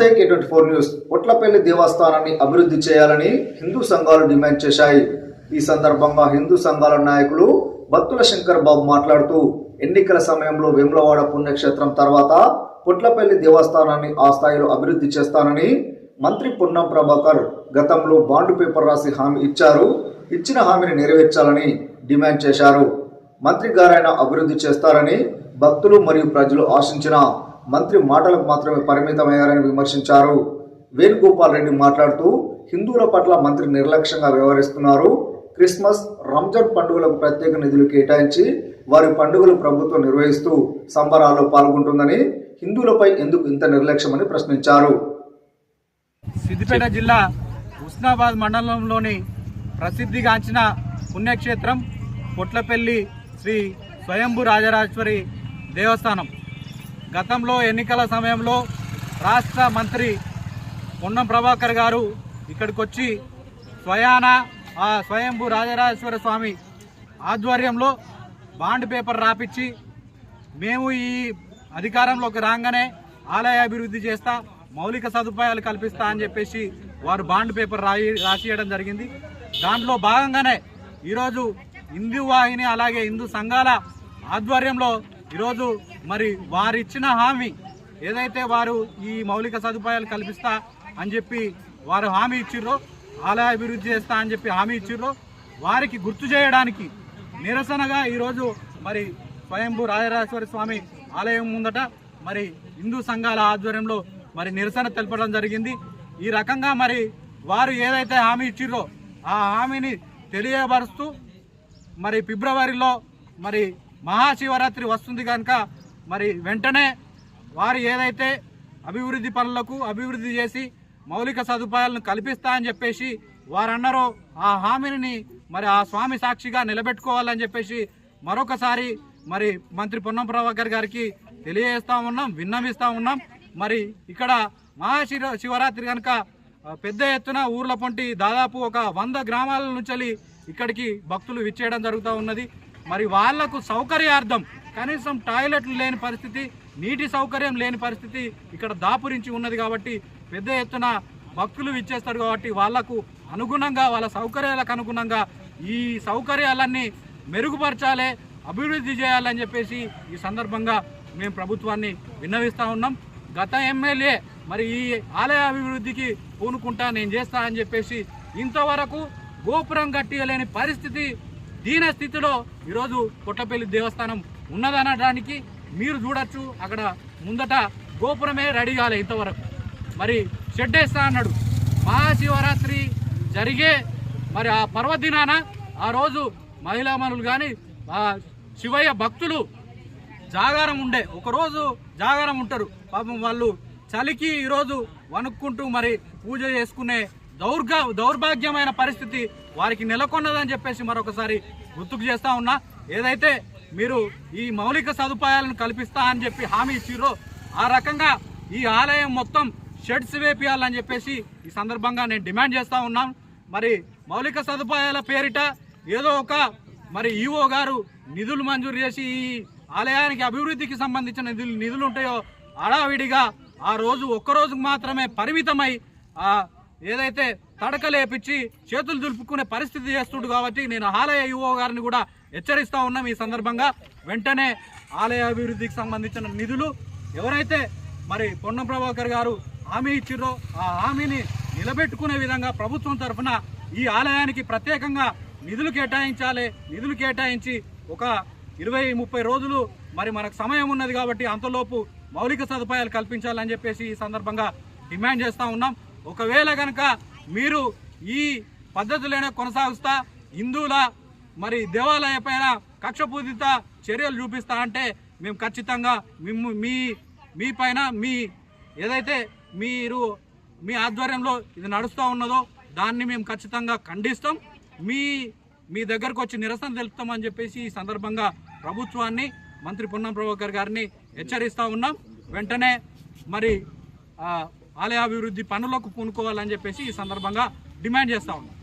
నమస్తే K twenty four news. Potlapalli దేవస్థానాన్ని అభివృద్ధి చేయాలని హిందూ సంఘాలు డిమాండ్ చేశాయి. ఈ సందర్భంగా హిందూ సంఘాల నాయకులు భక్తుల శంకర్ బాబు మాట్లాడుతూ ఎన్నికల సమయంలో వేములవాడ పుణ్యక్షేత్రం తర్వాత పొట్లపల్లి దేవస్థానాన్ని ఆ స్థాయిలో అభివృద్ధి చేస్తానని మంత్రి పొన్నం ప్రభాకర్ గతంలో బాండ్ పేపర్ రాసి హామీ ఇచ్చారు. ఇచ్చిన హామీని నెరవేర్చాలని డిమాండ్ చేశారు. మంత్రి గారైనా అభివృద్ధి చేస్తారని భక్తులు మరియు ప్రజలు ఆశించిన మంత్రి మాటలకు మాత్రమే పరిమితమయ్యారని విమర్శించారు. వేణుగోపాల్ రెడ్డి మాట్లాడుతూ హిందువుల పట్ల మంత్రి నిర్లక్ష్యంగా వ్యవహరిస్తున్నారు. క్రిస్మస్ రంజాన్ పండుగలకు ప్రత్యేక నిధులు కేటాయించి వారి పండుగలు ప్రభుత్వం నిర్వహిస్తూ సంబరాల్లో పాల్గొంటుందని హిందువులపై ఎందుకు ఇంత నిర్లక్ష్యమని ప్రశ్నించారు. సిద్దిపేట జిల్లా ఉస్నాబాద్ మండలంలోని ప్రసిద్ధిగాంచిన పుణ్యక్షేత్రం పొట్లపల్లి శ్రీ స్వయంభు రాజరాజేశ్వరి దేవస్థానం. గతంలో ఎన్నికల సమయంలో రాష్ట్ర మంత్రి పొన్నం ప్రభాకర్ గారు ఇక్కడికి వచ్చి స్వయాన ఆ స్వయంభు రాజరాజేశ్వర స్వామి ఆధ్వర్యంలో బాండ్ పేపర్ రాపిచ్చి మేము ఈ అధికారంలోకి రాగానే ఆలయ అభివృద్ధి చేస్తా మౌలిక సదుపాయాలు కల్పిస్తా అని చెప్పేసి వారు బాండ్ పేపర్ రాయి రాసియడం జరిగింది. దాంట్లో భాగంగానే ఈరోజు హిందూ వాహిని అలాగే హిందూ సంఘాల ఆధ్వర్యంలో ఈరోజు మరి వారిచ్చిన హామీ ఏదైతే వారు ఈ మౌలిక సదుపాయాలు కల్పిస్తా అని చెప్పి వారు హామీ ఇచ్చిర్రో ఆలయ అభివృద్ధి చేస్తా అని చెప్పి హామీ ఇచ్చిర్రో వారికి గుర్తు చేయడానికి నిరసనగా ఈరోజు మరి స్వయంభూ రాజరాజేశ్వర స్వామి ఆలయం ముందట మరి హిందూ సంఘాల ఆధ్వర్యంలో మరి నిరసన తెలపడం జరిగింది. ఈ రకంగా మరి వారు ఏదైతే హామీ ఇచ్చిర్రో ఆ హామీని తెలియబరుస్తూ మరి ఫిబ్రవరిలో మరి మహాశివరాత్రి వస్తుంది కనుక మరి వెంటనే వారు ఏదైతే అభివృద్ధి పనులకు అభివృద్ధి చేసి మౌలిక సదుపాయాలను కల్పిస్తా అని చెప్పేసి వారన్నారో ఆ హామీని మరి ఆ స్వామి సాక్షిగా నిలబెట్టుకోవాలని చెప్పేసి మరొకసారి మరి మంత్రి పొన్నం ప్రభాకర్ గారికి తెలియజేస్తా ఉన్నాం విన్నవిస్తూ ఉన్నాం. మరి ఇక్కడ మహాశివ శివరాత్రి కనుక పెద్ద ఎత్తున ఊర్ల పొంటి దాదాపు ఒక వంద గ్రామాల నుంచి ఇక్కడికి భక్తులు విచ్చేయడం జరుగుతూ ఉన్నది. మరి వాళ్ళకు సౌకర్యార్థం కనీసం టాయిలెట్లు లేని పరిస్థితి నీటి సౌకర్యం లేని పరిస్థితి ఇక్కడ దాపురించి ఉన్నది కాబట్టి పెద్ద ఎత్తున భక్తులు ఇచ్చేస్తారు కాబట్టి వాళ్ళకు అనుగుణంగా వాళ్ళ సౌకర్యాలకు అనుగుణంగా ఈ సౌకర్యాలన్నీ మెరుగుపరచాలి అభివృద్ధి చేయాలని చెప్పేసి ఈ సందర్భంగా మేము ప్రభుత్వాన్ని విన్నవిస్తా ఉన్నాం. గత ఎమ్మెల్యే మరి ఈ ఆలయ అభివృద్ధికి పూనుకుంటా నేను చేస్తా అని చెప్పేసి ఇంతవరకు గోపురం కట్టియలేని పరిస్థితి దీన స్థితిలో ఈరోజు కొట్టపల్లి దేవస్థానం ఉన్నదనడానికి మీరు చూడొచ్చు. అక్కడ ముందట గోపురమే రెడీ కాలే ఇంతవరకు. మరి షెడ్ వేస్తా అన్నాడు మహాశివరాత్రి జరిగే మరి ఆ పర్వదినాన ఆ రోజు మహిళామణులు కానీ శివయ్య భక్తులు జాగారం ఉండే. ఒకరోజు జాగారం ఉంటారు. పాపం వాళ్ళు చలికి ఈరోజు వణుక్కుంటూ మరి పూజ చేసుకునే దౌర్గ దౌర్భాగ్యమైన పరిస్థితి వారికి నెలకొన్నదని చెప్పేసి మరొకసారి గుర్తుకు చేస్తా ఉన్నా. ఏదైతే మీరు ఈ మౌలిక సదుపాయాలను కల్పిస్తా అని చెప్పి హామీ ఇచ్చిర్రో ఆ రకంగా ఈ ఆలయం మొత్తం షెడ్స్ వేపియాలని చెప్పేసి ఈ సందర్భంగా నేను డిమాండ్ చేస్తూ ఉన్నాను మరి మౌలిక సదుపాయాల పేరిట ఏదో ఒక మరి ఈఓ గారు నిధులు మంజూరు చేసి ఈ ఆలయానికి అభివృద్ధికి సంబంధించిన నిధులు నిధులు ఉంటాయో హడావిడిగా ఆ రోజు ఒక్కరోజుకు మాత్రమే పరిమితమై ఏదైతే తడకలేపించి చేతులు దులుపుకునే పరిస్థితి చేస్తుండు కాబట్టి నేను ఆలయ యువో గారిని కూడా హెచ్చరిస్తూ ఉన్నాం ఈ సందర్భంగా. వెంటనే ఆలయ అభివృద్ధికి సంబంధించిన నిధులు ఎవరైతే మరి పొన్నం ప్రభాకర్ గారు హామీ ఇచ్చిర్రో ఆ హామీని నిలబెట్టుకునే విధంగా ప్రభుత్వం తరఫున ఈ ఆలయానికి ప్రత్యేకంగా నిధులు కేటాయించాలి. నిధులు కేటాయించి ఒక ఇరవై ముప్పై రోజులు మరి మనకు సమయం ఉన్నది కాబట్టి అంతలోపు మౌలిక సదుపాయాలు కల్పించాలని చెప్పేసి ఈ సందర్భంగా డిమాండ్ చేస్తూ ఉన్నాం. ఒకవేళ కనుక మీరు ఈ పద్ధతులైనా కొనసాగుస్తా హిందువుల మరి దేవాలయ పైన కక్షపూరిత చర్యలు చూపిస్తా అంటే మేము ఖచ్చితంగా మిమ్ము మీ మీ పైన మీ ఏదైతే మీరు మీ ఆధ్వర్యంలో ఇది నడుస్తూ ఉన్నదో దాన్ని మేము ఖచ్చితంగా ఖండిస్తాం. మీ మీ దగ్గరకు వచ్చి నిరసన తెలుపుతామని చెప్పేసి ఈ సందర్భంగా ప్రభుత్వాన్ని మంత్రి పొన్నం ప్రభాకర్ గారిని హెచ్చరిస్తూ ఉన్నాం. వెంటనే మరి ఆలయాభివృద్ధి పనులకు పూనుకోవాలని చెప్పేసి ఈ సందర్భంగా డిమాండ్ చేస్తూ ఉన్నాం.